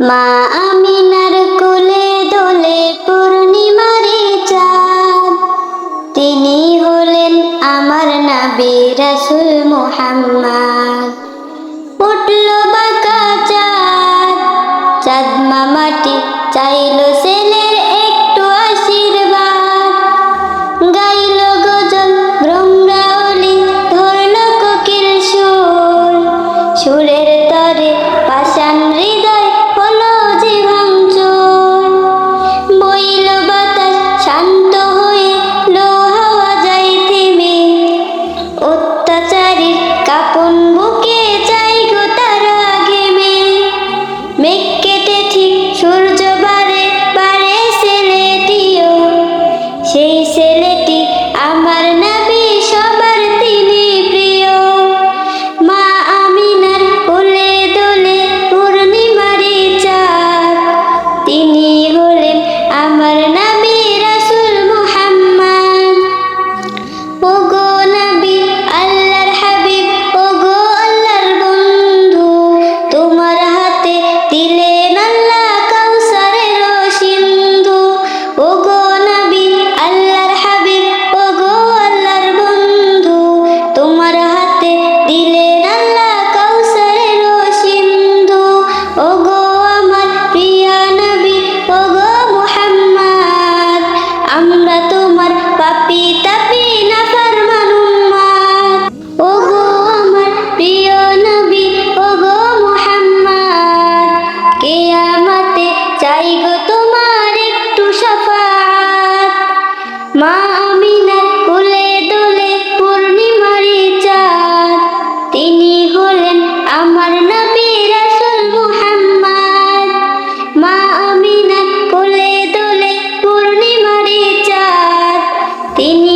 মা আমিনার কোলে দোলে পূর্ণিমারি চাঁদ। তিনি হলেন আমার নবী রাসূল মুহাম্মদ। উঠল বাঁকা চাঁদ চাঁদ মামাটি চাইল ছেলের একটু আশীর্বাদ। গাইল গজল ভ্রমরাওলি ধরল কোকিল সুর। সুরের তরে মুহাম্মদ কিয়ামতে চাই গো তোমার একটু শাফাত? মা আমিনার কোলে দোলে পূর্ণিমারি চাঁদ। তিনি হলেন আমার নবী রাসূল মুহাম্মদ। মা আমিনার কোলে দোলে পূর্ণিমারি চাঁদ। তিনি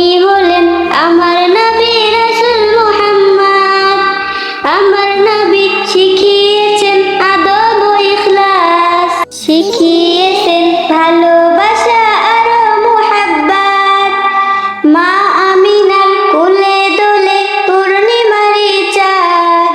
শিখিয়েছেন ভালোবাসা আর মুহাব্বত। মা আমিনার দোলে পূর্ণিমারি চাঁদ।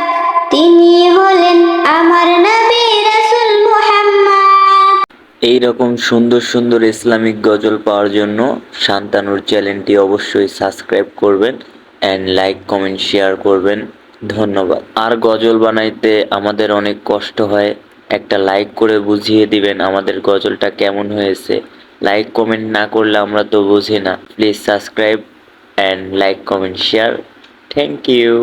তিনি হলেন আমার নবী রাসূল মুহাম্মদ। এই রকম সুন্দর সুন্দর ইসলামিক গজল পাওয়ার জন্য শান্তানুর চ্যানেলটি অবশ্যই সাবস্ক্রাইব করবেন অ্যান্ড লাইক কমেন্ট শেয়ার করবেন। ধন্যবাদ। আর গজল বানাইতে আমাদের অনেক কষ্ট হয়। একটা লাইক করে বুঝিয়ে দিবেন আমাদের গজলটা কেমন হয়েছে। লাইক কমেন্ট না করলে আমরা তো বুঝি না। Please subscribe and like comment share thank you